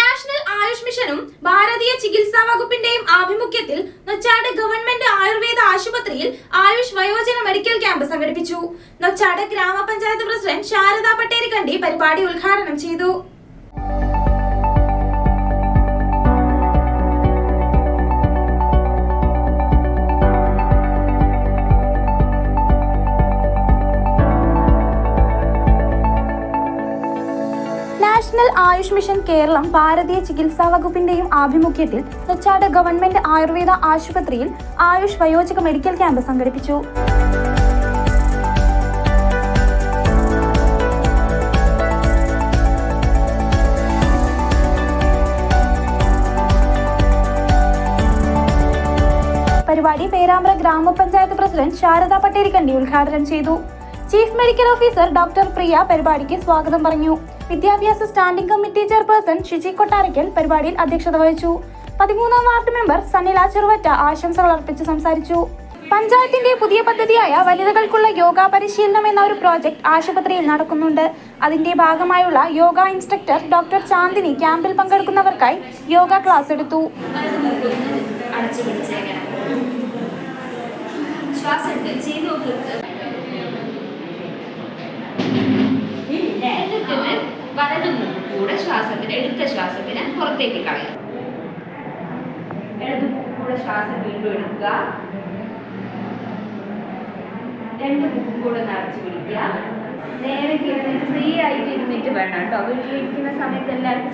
National Ayush മിഷനും ഭാരതീയ ചികിത്സാ വകുപ്പിന്റെയും ആഭിമുഖ്യത്തിൽ നൊച്ചാട് ഗവൺമെന്റ് ആയുർവേദ ആശുപത്രിയിൽ ആയുഷ് വയോജന മെഡിക്കൽ ക്യാമ്പ് സംഘടിപ്പിച്ചു. നൊച്ചാട് ഗ്രാമപഞ്ചായത്ത് പ്രസിഡന്റ് ശാരദ പട്ടേരിക്കണ്ടി പരിപാടി ഉദ്ഘാടനം ചെയ്തു. നാഷണൽ ആയുഷ് മിഷൻ കേരളം ഭാരതീയ ചികിത്സാ വകുപ്പിന്റെയും ആഭിമുഖ്യത്തിൽ നെച്ചാട് ഗവൺമെന്റ് ആയുർവേദ ആശുപത്രിയിൽ ആയുഷ് വയോജക മെഡിക്കൽ ക്യാമ്പ് സംഘടിപ്പിച്ചു. പരിപാടി പേരാമ്പ്ര ഗ്രാമപഞ്ചായത്ത് പ്രസിഡന്റ് ശാരദ പട്ടേരിക്കണ്ടി ഉദ്ഘാടനം ചെയ്തു. Chief medical officer doctor Priya പരിപാടിക്ക് സ്വാഗതം പറഞ്ഞു. വിദ്യാഭ്യാസ standing committee chairperson Shiji Kottarakkal പരിപാടിയിൽ അധ്യക്ഷത വഹിച്ചു. പതിമൂന്നാം വാർഡ് മെമ്പർ സനില ചെറുവറ്റ ആശംസകൾ അർപ്പിച്ച് സംസാരിച്ചു. പഞ്ചായത്തിന്റെ പുതിയ പദ്ധതിയായ വനിതകൾക്കുള്ള യോഗ പരിശീലനം എന്ന ഒരു പ്രോജക്ട് ആശുപത്രിയിൽ നടക്കുന്നുണ്ട്. അതിന്റെ ഭാഗമായുള്ള യോഗ ഇൻസ്ട്രക്ടർ ഡോക്ടർ ചാന്ദിനി ക്യാമ്പിൽ പങ്കെടുക്കുന്നവർക്കായി യോഗ ക്ലാസ് എടുത്തു. ശ്വാസം ചെയ്ത് നോക്ക്. ശ്വാസത്തിന് എടുത്ത ശ്വാസത്തിന് പുറത്തേക്ക് കളയുക ഇടതു കൂടെ ശ്വാസം വീണ്ടും എടുക്കുക. രണ്ട് ബുക്കും കൂടെ നിറച്ച് പിടിക്കുക. നേരെ ഫ്രീ ആയിട്ട് വേണം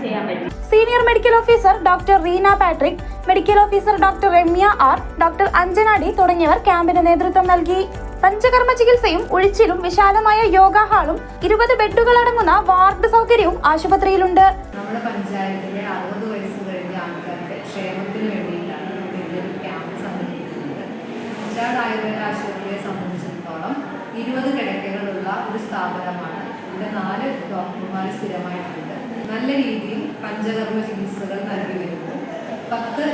ചെയ്യാൻ പറ്റും. Senior medical officer doctor Reena Patrick medical officer doctor Ramya R doctor Anjana D തുടങ്ങിയവർ ക്യാമ്പിന് നേതൃത്വം നൽകി. പഞ്ചകർമ്മ ചികിത്സയും ഒഴിച്ചിലും വിശാലമായ യോഗ ഹാളും ഇരുപത് ബെഡുകൾ അടങ്ങുന്ന വാർഡ് സൗകര്യവും ആശുപത്രിയിലുണ്ട്. നമ്മുടെ പഞ്ചായത്തിലെ ക്യാമ്പ് ആശുപത്രിയെ ഇരുപത് കിടക്കകളുള്ള ഒരു സ്ഥാപനമാണ്. ഇവിടെ നാല് ഡോക്ടർമാർ സ്ഥിരമായിട്ടുണ്ട്. നല്ല രീതിയിൽ പഞ്ചകർമ്മ ചികിത്സകൾ നൽകി വരുന്നു. പത്ത്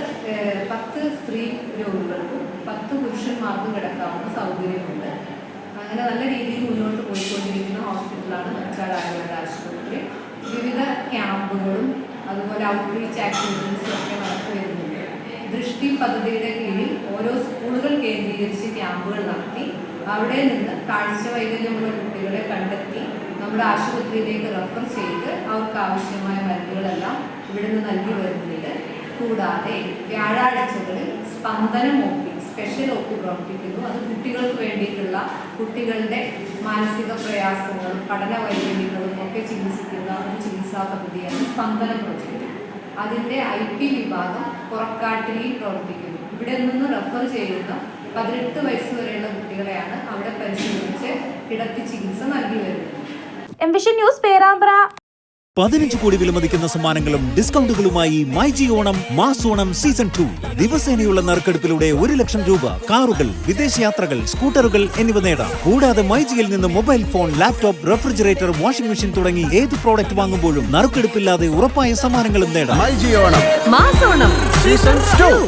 പത്ത് സ്ത്രീ രോഗികൾക്കും പത്ത് പുരുഷന്മാർക്കും കിടക്കാവുന്ന സൗകര്യമുണ്ട്. അങ്ങനെ നല്ല രീതിയിൽ മുന്നോട്ട് പോയിക്കൊണ്ടിരിക്കുന്ന ഹോസ്പിറ്റലാണ് മറ്റാട് ആയുർവേദ ആശുപത്രി. വിവിധ ക്യാമ്പുകളും അതുപോലെ ഔട്ട്റീച്ച് ആക്ടിവിറ്റീസും ഒക്കെ നടത്തി വരുന്നുണ്ട്. ദൃഷ്ടി പദ്ധതിയുടെ കീഴിൽ ഓരോ സ്കൂളുകൾ കേന്ദ്രീകരിച്ച് ക്യാമ്പുകൾ നടത്തി അവിടെ നിന്ന് കാഴ്ച വൈകല്യമുള്ള കുട്ടികളെ കണ്ടെത്തി നമ്മുടെ ആശുപത്രിയിലേക്ക് റെഫർ ചെയ്ത് അവർക്ക് ആവശ്യമായ മരുന്നുകളെല്ലാം ഇവിടെ നിന്ന് നൽകി വരുന്നുണ്ട്. കൂടാതെ വ്യാഴാഴ്ചകളിൽ Spandanam O P special O P പ്രവർത്തിക്കുന്നു അത് കുട്ടികൾക്ക് വേണ്ടിയിട്ടുള്ള കുട്ടികളുടെ മാനസിക പ്രയാസങ്ങളും പഠന വൈകല്യങ്ങളും ഒക്കെ ചികിത്സിക്കുന്ന ഒരു ചികിത്സാ പദ്ധതിയാണ് സ്പന്ദന പ്രോജക്റ്റ് അതിന്റെ ഐ പി വിഭാഗം പുറക്കാട്ടിലിൽ പ്രവർത്തിക്കുന്നു. ഇവിടെ നിന്ന് റെഫർ ചെയ്യുന്ന പതിനെട്ട് വയസ്സ് വരെയുള്ള കുട്ടികളെയാണ് അവിടെ പരിശോധിച്ച് കിടത്തി ചികിത്സ നൽകി വരുന്നത്. Ambition News Perambra. പതിനഞ്ച് കോടി വിലമതിക്കുന്ന സമ്മാനങ്ങളും ഡിസ്കൗണ്ടുകളുമായി my G Onam mass Onam season two. ദിവസേനയുള്ള നറുക്കെടുപ്പിലൂടെ ഒരു ലക്ഷം രൂപ. കാറുകൾ വിദേശയാത്രകൾ സ്കൂട്ടറുകൾ എന്നിവ നേടാം. കൂടാതെ മൈ ജിയിൽ നിന്ന് mobile phone laptop refrigerator washing machine തുടങ്ങി ഏത് പ്രോഡക്റ്റ് വാങ്ങുമ്പോഴും നറുക്കെടുപ്പില്ലാതെ ഉറപ്പായ സമ്മാനങ്ങളും നേടാം. മൈജി ഓണം. മാസോണം സീസൺ ടു.